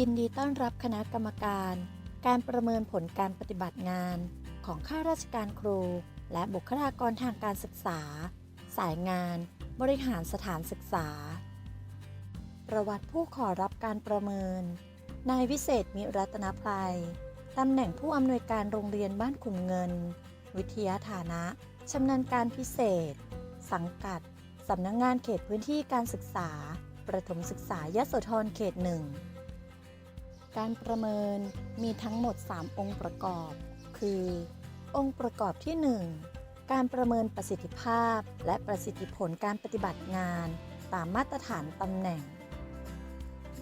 ยินดีต้อนรับคณะกรรมการ การประเมินผลการปฏิบัติงาน ของข้าราชการครู และบุคลากรทางการศึกษา สายงาน บริหารสถานศึกษา ประวัติผู้ขอรับการประเมิน นายวิเศษมิรัตนภัยตำแหน่งผู้อำนวยการโรงเรียนบ้านขุนเงิน วิทยาฐานะชำนาญการพิเศษ สังกัดสำนักงงานเขตพื้นที่การศึกษา ประถมศึกษายโสธรเขตหนึ่ง การประเมินมีทั้งหมด 3 องค์ประกอบ คือ องค์ประกอบที่ 1 การประเมินประสิทธิภาพ และประสิทธิผลการปฏิบัติงาน ตามมาตรฐานตำแหน่ง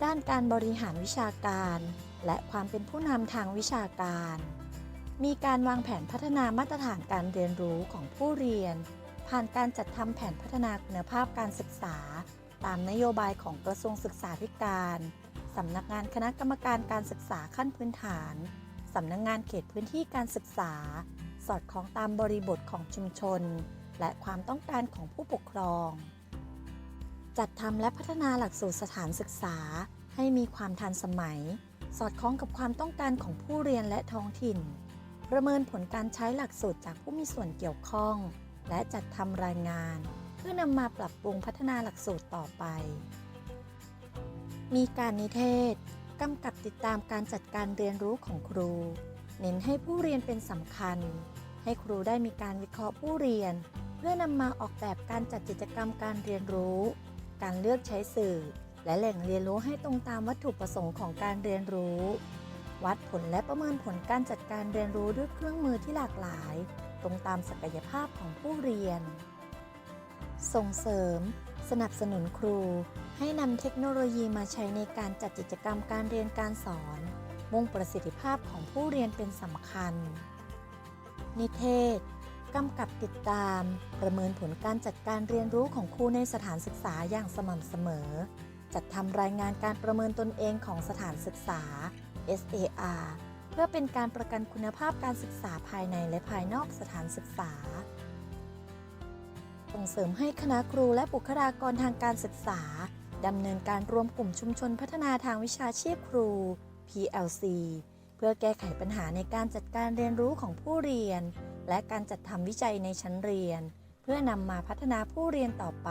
ด้านการบริหารวิชาการ และความเป็นผู้นำทางวิชาการ มีการวางแผนพัฒนามาตรฐานการเรียนรู้ของผู้เรียน ผ่านการจัดทำแผนพัฒนาคุณภาพการศึกษา ตามนโยบายของกระทรวงศึกษาธิการ สำนักงานคณะกรรมการการศึกษาขั้นพื้นฐาน สำนักงานเขตพื้นที่การศึกษา สอดคล้องตามบริบทของชุมชน และความต้องการของผู้ปกครอง จัดทำและพัฒนาหลักสูตรสถานศึกษา ให้มีความทันสมัย สอดคล้องกับความต้องการของผู้เรียนและท้องถิ่น ประเมินผลการใช้หลักสูตรจากผู้มีส่วนเกี่ยวข้อง และจัดทำรายงาน เพื่อนำมาปรับปรุงพัฒนาหลักสูตรต่อไป มีการนิเทศกำกับติดตามการจัดการเรียนรู้ของครู เน้นให้ผู้เรียนเป็นสำคัญ ให้ครูได้มีการวิเคราะห์ผู้เรียน เพื่อนำมาออกแบบการจัดกิจกรรมการเรียนรู้ การเลือกใช้สื่อ และแหล่งเรียนรู้ให้ตรงตามวัตถุประสงค์ของการเรียนรู้ วัดผลและประเมินผลการจัดการเรียนรู้ด้วยเครื่องมือที่หลากหลาย ตรงตามศักยภาพของผู้เรียน ส่งเสริม สนับสนุนครูให้นำเทคโนโลยีมาใช้ในการจัดกิจกรรมการเรียนการสอน มุ่งประสิทธิภาพของผู้เรียนเป็นสำคัญ นิเทศกำกับติดตาม ประเมินผลการจัดการเรียนรู้ของครูในสถานศึกษาอย่างสม่ำเสมอ จัดทำรายงานการประเมินตนเองของสถานศึกษา SAR เพื่อเป็นการประกันคุณภาพการศึกษาภายในและภายนอกสถานศึกษา ส่งเสริมให้คณะครูและบุคลากรทางการศึกษาดำเนินการรวมกลุ่มชุมชนพัฒนาทางวิชาชีพครู PLC เพื่อแก้ไขปัญหาในการจัดการเรียนรู้ของผู้เรียน และการจัดทำวิจัยในชั้นเรียน เพื่อนำมาพัฒนาผู้เรียนต่อไป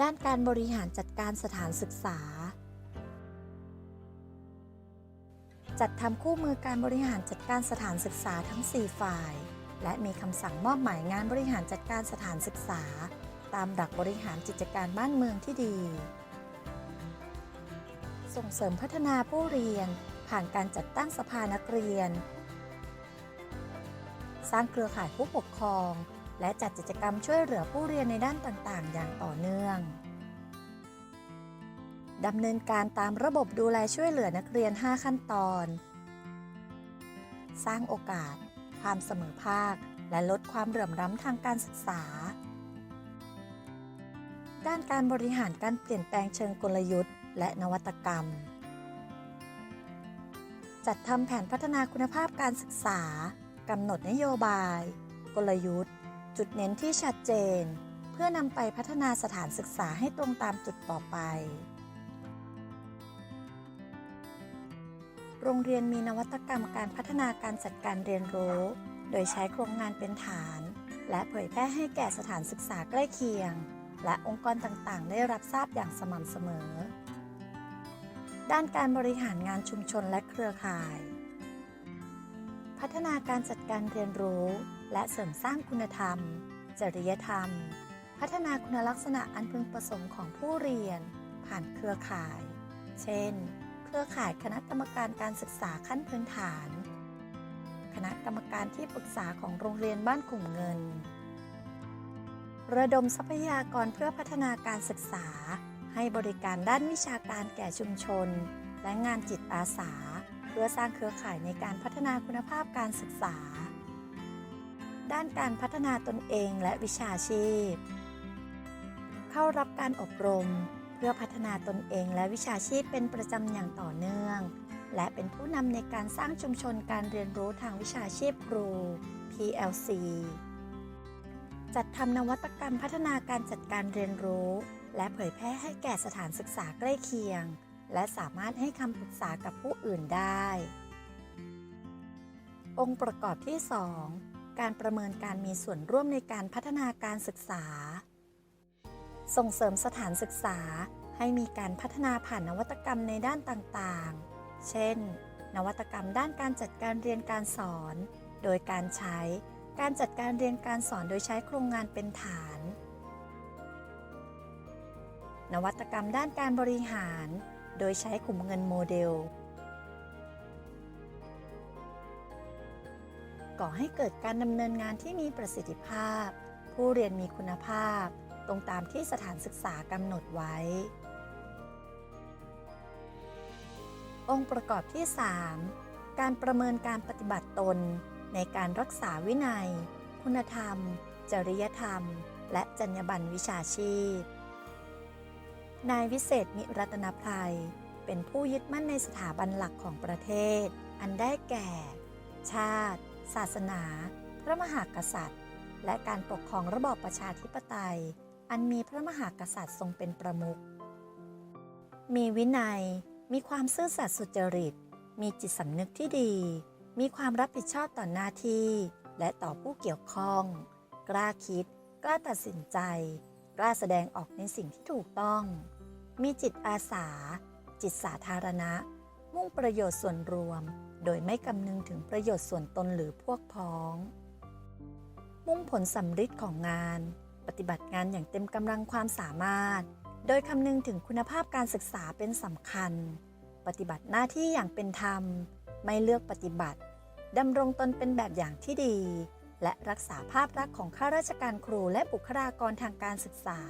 ด้านการบริหารจัดการสถานศึกษา จัดทำคู่มือการบริหารจัดการสถานศึกษาทั้ง 4 ฝ่าย และมีคำสั่งมอบหมายงานบริหารจัดการสถานศึกษา ตามหลักบริหารกิจการบ้านเมืองที่ดี ส่งเสริมพัฒนาผู้เรียน ผ่านการจัดตั้งสภานักเรียน สร้างเครือข่ายผู้ปกครอง และจัดกิจกรรมช่วยเหลือผู้เรียนในด้านต่างๆ อย่างต่อเนื่องดำเนินการตามระบบดูแลช่วยเหลือนักเรียน 5 ขั้นตอน สร้างโอกาส ความเสมอภาค และลดความเหลื่อมล้ำทางการศึกษา ด้านการบริหารการเปลี่ยนแปลงเชิงกลยุทธ์ และนวัตกรรม จัดทำแผนพัฒนาคุณภาพการศึกษากำหนดนโยบาย กลยุทธ์ จุดเน้นที่ชัดเจน เพื่อนำไปพัฒนาสถานศึกษาให้ตรงตามจุดต่อไป โรงเรียนมีนวัตกรรมการพัฒนาการจัดการเรียนรู้ โดยใช้โครงงานเป็นฐาน และเผยแพร่ให้แก่สถานศึกษาใกล้เคียง และองค์กรต่างๆ ได้รับทราบอย่างสม่ำเสมอ ด้านการบริหารงานชุมชนและเครือข่าย พัฒนาการจัดการเรียนรู้ และเสริมสร้างคุณธรรม จริยธรรม พัฒนาคุณลักษณะอันพึงประสงค์ของผู้เรียน ผ่านเครือข่าย เช่น รือข่ายคณะกรรมการการศึกษาขั้นพื้นฐาน คณะกรรมการที่ปรึกษาของโรงเรียนบ้านกลุ่มเงิน ระดมทรัพยากรเพื่อพัฒนาการศึกษา ให้บริการด้านวิชาการแก่ชุมชน และงานจิตอาสา เพื่อสร้างเครือข่ายในการพัฒนาคุณภาพการศึกษา ด้านการพัฒนาตนเองและวิชาชีพ เข้ารับการอบรม เพื่อพัฒนาตนเองและวิชาชีพเป็นประจำอย่างต่อเนื่อง และเป็นผู้นำในการสร้างชุมชนการเรียนรู้ทางวิชาชีพครู PLC จัดทำนวัตกรรมพัฒนาการจัดการเรียนรู้ และเผยแพร่ให้แก่สถานศึกษาใกล้เคียง และสามารถให้คำปรึกษากับผู้อื่นได้ องค์ประกอบที่ 2 การประเมินการมีส่วนร่วมในการพัฒนาการศึกษา ส่งเสริมสถานศึกษาให้มีการพัฒนาผ่านนวัตกรรมในด้านต่างๆ เช่น นวัตกรรมด้านการจัดการเรียนการสอน โดยการใช้การจัดการเรียนการสอนโดยใช้โครงงานเป็นฐาน นวัตกรรมด้านการบริหาร โดยใช้ขุมเงินโมเดล ก่อให้เกิดการดำเนินงานที่มีประสิทธิภาพ ผู้เรียนมีคุณภาพ ตรงตามที่สถานศึกษากำหนดไว้ องค์ประกอบที่ 3 การประเมินการปฏิบัติตน ในการรักษาวินัย คุณธรรม จริยธรรม และจรรยาบรรณวิชาชีพ นายวิเศษมิรัตนภัยเป็นผู้ยึดมั่นในสถาบันหลักของประเทศ อันได้แก่ ชาติ ศาสนา พระมหากษัตริย์ และการปกครองระบอบประชาธิปไตย อันมีพระมหากษัตริย์ทรงเป็นประมุข มีวินัย มีความซื่อสัตย์สุจริต มีจิตสำนึกที่ดี มีความรับผิดชอบต่อหน้าที่ และต่อผู้เกี่ยวข้อง กล้าคิด กล้าตัดสินใจ กล้าแสดงออกในสิ่งที่ถูกต้อง มีจิตอาสา จิตสาธารณะ มุ่งประโยชน์ส่วนรวม โดยไม่คำนึงถึงประโยชน์ส่วนตนหรือพวกพ้อง มุ่งผลสำฤทธิ์ของงาน ปฏิบัติงานอย่างเต็มกำลังความสามารถ โดยคำนึงถึงคุณภาพการศึกษาเป็นสำคัญ ปฏิบัติหน้าที่อย่างเป็นธรรม ไม่เลือกปฏิบัติดำรงตนเป็นแบบอย่างที่ดี และรักษาภาพลักษณ์ของข้าราชการครูและบุคลากรทางการศึกษา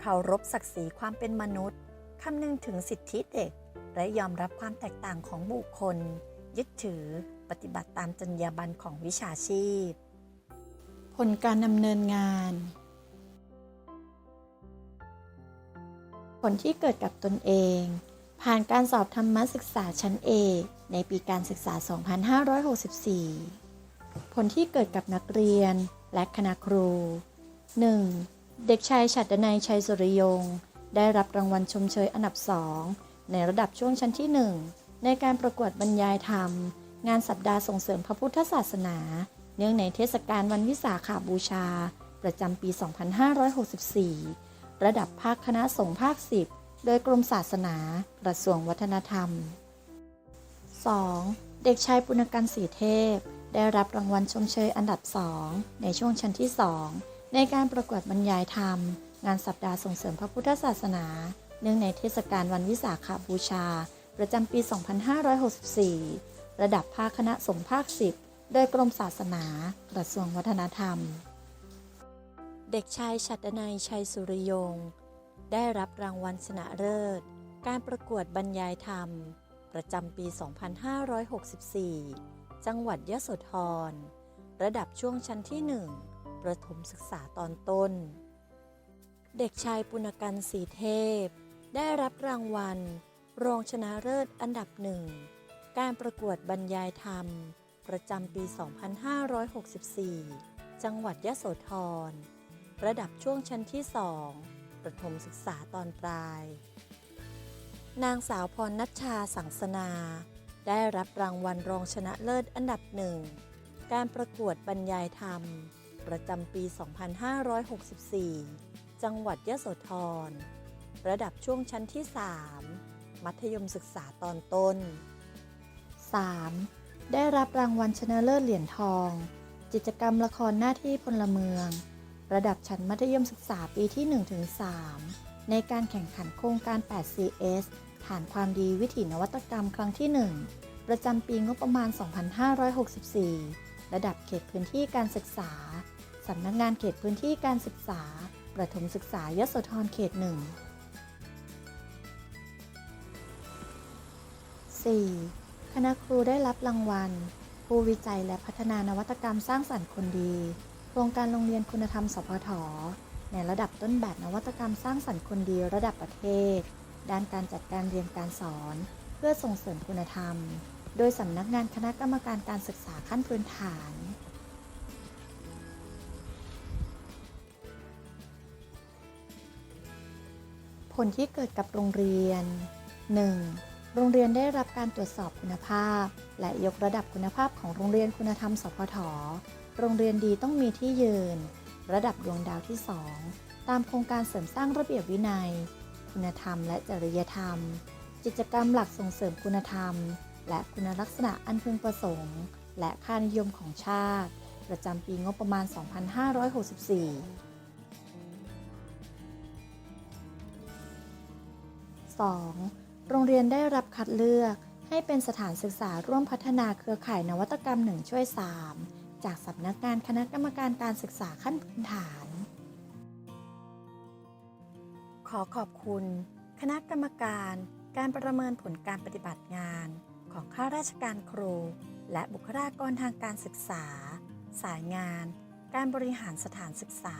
เคารพศักดิ์ศรีความเป็นมนุษย์คำนึงถึงสิทธิเด็ก และยอมรับความแตกต่างของบุคคล ยึดถือปฏิบัติตามจรรยาบรรณของวิชาชีพ ลการดำเนินงาน ผลที่เกิดกับตนเอง ผ่านการสอบธรรมศึกษาชั้นเอกในปีการศึกษา 2564 ผลที่เกิดกับนักเรียนและคณะครู 1. เด็กชายฉัตรนัยชัยสุริยง ได้รับรางวัลชมเชยอันดับ2ในระดับช่วงชั้นที่ 1 ในการประกวดบรรยายธรรม งานสัปดาห์ส่งเสริมพระพุทธศาสนา เนื่องในเทศกาลวันวิสาขาบูชา ประจำปี 2564 ระดับภาคคณะสงฆ์ภาค 10 โดยกรมศาสนากระทรวงวัฒนธรรม 2. เด็กชายปุณกันศรีเทพ ได้รับรางวัลชมเชยอันดับ2ในช่วงชั้นที่ 2 ในการประกวดบรรยายธรรม งานสัปดาห์ส่งเสริมพระพุทธศาสนา เนื่องในเทศกาลวันวิสาขาบูชา ประจำปี 2564 ระดับภาคคณะสงฆ์ภาค 10 โดยกรมศาสนากระทรวงวัฒนธรรม เด็กชายชัตนัยชัยสุริยง ได้รับรางวัลชนะเลิศ การประกวดบรรยายธรรม ประจำปี 2564 จังหวัดยะโสธร ระดับช่วงชั้นที่ 1 ประถมศึกษาตอนต้น เด็กชายปุณกันศรีเทพ ได้รับรางวัล รองชนะเลิศอันดับหนึ่ง การประกวดบรรยายธรรม ประจำปี 2564 จังหวัดยะโสธร ระดับช่วงชั้นที่ 2 ประถมศึกษาตอนปลาย นางสาวพรนัชชาสังสนา ได้รับรางวัลรองชนะเลิศอันดับหนึ่ง การประกวดบรรยายธรรม ประจำปี 2564 จังหวัดยะโสธร ระดับช่วงชั้นที่ 3 มัธยมศึกษาตอนต้น 3. ได้รับรางวัลชนะเลิศเหรียญทอง กิจกรรมละครหน้าที่พลเมือง ระดับชั้นมัธยมศึกษาปีที่ 1-3 ในการแข่งขันโครงการ 8CS ฐานความดีวิถีนวัตกรรมครั้งที่ 1 ประจำปีงบประมาณ 2564 ระดับเขตพื้นที่การศึกษา สำนักงานเขตพื้นที่การศึกษา ประถมศึกษายโสธรเขต 1 4. คณะครูได้รับรางวัล ผู้วิจัยและพัฒนานวัตกรรมสร้างสรรค์คนดี โครงการโรงเรียนคุณธรรม สพท ในระดับต้นแบบนวัตกรรมสร้างสรรค์คนดีระดับประเทศ ด้านการจัดการเรียนการสอน เพื่อส่งเสริมคุณธรรม โดยสำนักงานคณะกรรมการการศึกษาขั้นพื้นฐานผลที่เกิดกับโรงเรียน 1. โรงเรียนได้รับการตรวจสอบคุณภาพ และยกระดับคุณภาพของโรงเรียนคุณธรรมสพทโรงเรียนดีต้องมีที่ยืน ระดับดวงดาวที่ 2 ตามโครงการเสริมสร้างระเบียบวินัย คุณธรรมและจริยธรรม กิจกรรมหลักส่งเสริมคุณธรรม และคุณลักษณะอันพึงประสงค์ และค่านิยมของชาติ ประจำปีงบประมาณ 2564 2. โรงเรียนได้รับคัดเลือกให้เป็นสถานศึกษาร่วมพัฒนาเครือข่ายนวัตกรรม1ช่วย 3 จากสำนักงานคณะกรรมการการศึกษาขั้นพื้นฐาน ขอขอบคุณ คณะกรรมการการประเมินผลการปฏิบัติงาน ของข้าราชการครู และบุคลากรทางการศึกษา สายงาน การบริหารสถานศึกษา